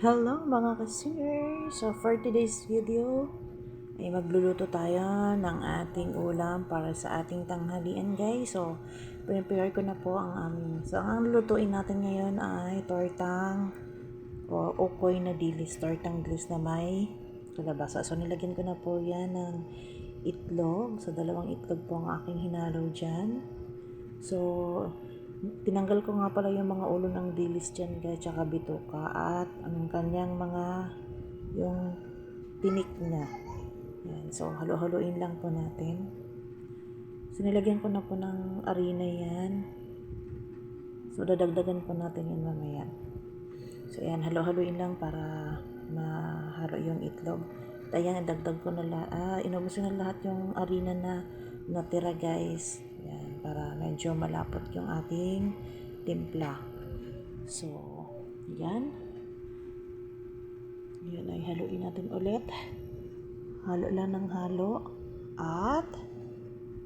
Hello mga kasinger! So for today's video ay magluluto tayo ng ating ulam para sa ating tanghalian guys. So prepare ko na po ang aming. So ang lulutuin natin ngayon ay tortang o ukoy na dilis. Tortang dilis na may kalabasa. So nilagyan ko na po yan ng itlog. So dalawang itlog po ang aking hinalo dyan. So tinanggal ko nga pala yung mga ulo ng dilis dyan guys, tsaka bituka at ang kanyang mga yung tinik niya. Yan. So, halo-haloin lang po natin. So, nilagyan ko na po ng arena yan. So, dadagdagan po natin yan mamaya. So, yan, halo-haloin lang para mahalo yung itlog. At ayan, dagdag ko na lahat. Ah, inubos na lahat yung arena na natira guys. Yan, para medyo malapot yung ating timpla. So, yan. Yan ay haluin natin ulit. Halo lang ng halo. At,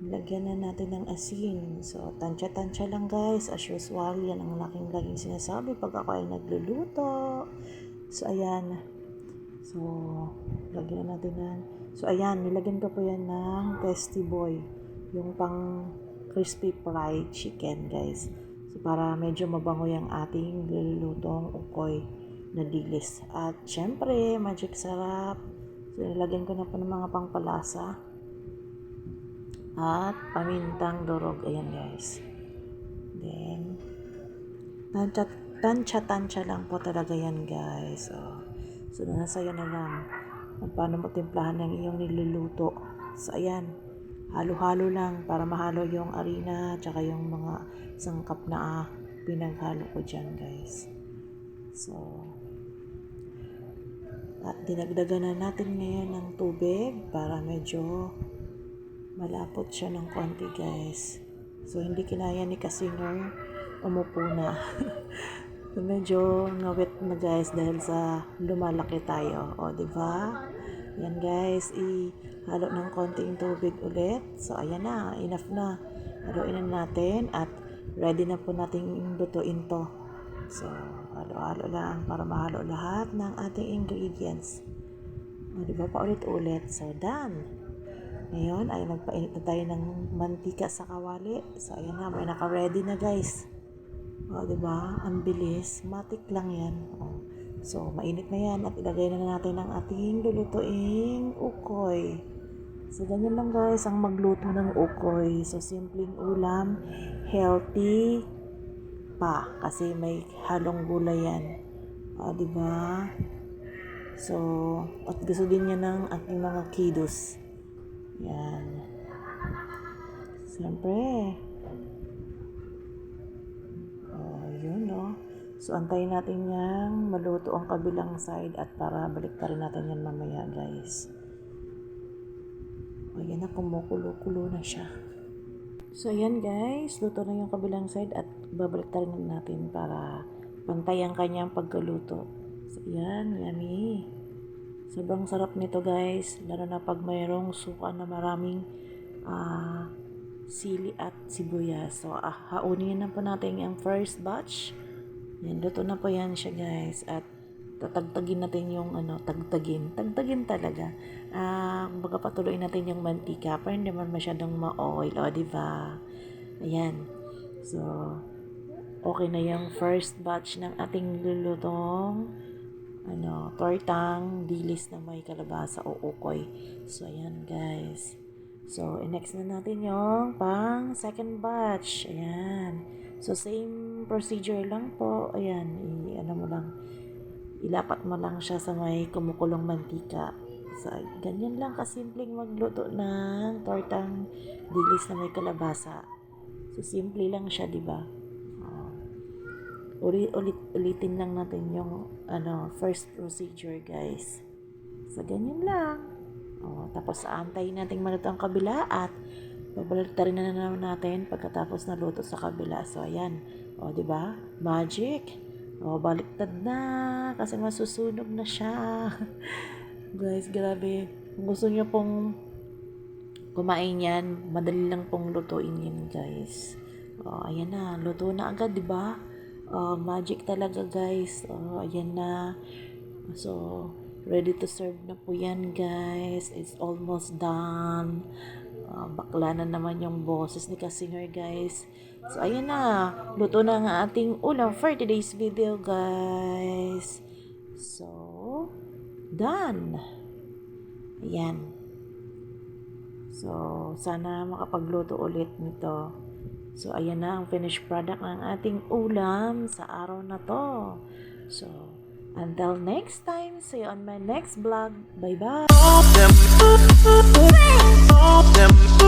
lagyan na natin ng asin. So, tansya-tansya lang guys. As usual, yan ang laking laging sinasabi pag ako ay nagluluto. So, ayan. So, lagyan na natin ng... So, ayan, nilagyan ko po yan ng Tasty Boy. Yung pang crispy fried chicken, guys. So, para medyo mabango yung ating nilulutong ukoy na dilis. At, syempre, magic sarap. So, nilagyan ko na po ng mga pangpalasa. At, pamintang durog. Ayan, guys. Then, tansya, tansya-tansya lang po talaga yan, guys. So, so nasa na lang paano mo timplahan ng iyong niluluto. So, ayan. Halo-halo lang para mahalo yung arena tsaka yung mga sangkap na ah, pinaghalo ko dyan, guys. So, at dinagdagan na natin ngayon ng tubig para medyo malapot siya ng konti, guys. So, hindi kinaya ni Kasinger umupo na. Medyo ngawit na guys dahil sa lumalaki tayo. O, di ba? Yan guys, ihalo ng konting tubig ulit. So, ayan na, enough na. Haluin na natin at ready na po nating lutuin to. So, halo-halo lang para mahalo lahat ng ating ingredients. O, di ba pa ulit-ulit? So, done. Ngayon ay magpainit na tayo ng mantika sa kawali. So, ayan na, may naka-ready na guys. O, di ba? Ang bilis. Matik lang yan. O. So, mainit na yan at ilagay na natin ang ating lulutuing ukoy. So, ganyan lang guys ang magluto ng ukoy. So, simpleng ulam, healthy pa kasi may halong gulay yan. O, di ba? So, at gusto din niya ng ating mga kiddos. Yan. Siyempre, So, antayin natin yang maluto ang kabilang side at para balik rin natin yan mamaya guys. O, yan na, kumukulo-kulo na siya. So, ayan guys, luto na yung kabilang side at babalik rin natin para pantay ang kanyang pagkaluto. So, ayan, yummy. Sobrang sarap nito guys, lalo na pag mayroong suka na maraming ah sili at sibuyas. So, ah, haunin na po natin yung first batch. Yan, na po yan siya guys. At tatagtagin natin yung ano, tagtagin. Tagtagin talaga. Ah, kumbaga patuloy natin yung mantika para hindi naman masyadong ma-oil. O, di ba? Ayan. So, okay na yung first batch ng ating lulutong ano, tortang dilis na may kalabasa o ukoy. So, ayan guys. So, next na natin yung pang second batch. Ayan. So, same procedure lang po. Ayan, i, ano mo lang, ilapat mo lang siya sa may kumukulong mantika. So, ganyan lang kasimpleng magluto ng tortang dilis na may kalabasa. So, simple lang siya, di ba? Oh. Ulit, ulit, ulitin lang natin yung ano, first procedure, guys. So, ganyan lang. O, tapos aantayin natin maluto ang kabila at babalitarin na naman natin pagkatapos na luto sa kabila. So, ayan. O, di ba? Magic. O, baliktad na kasi masusunog na siya. Guys, grabe. Kung gusto niyo pong kumain yan, madali lang pong lutuin yan, guys. O, ayan na. Luto na agad, di ba? O, magic talaga, guys. O, ayan na. So, ready to serve na po yan guys. It's almost done. Bakla na naman yung boses ni Kasinger guys. So, ayan na. Luto na ang ating ulam for today's video guys. So, done. Ayan. So, sana makapagluto ulit nito. So, ayan na ang finished product ng ating ulam sa araw na to. So, until next time, see you on my next vlog. Bye-bye! them,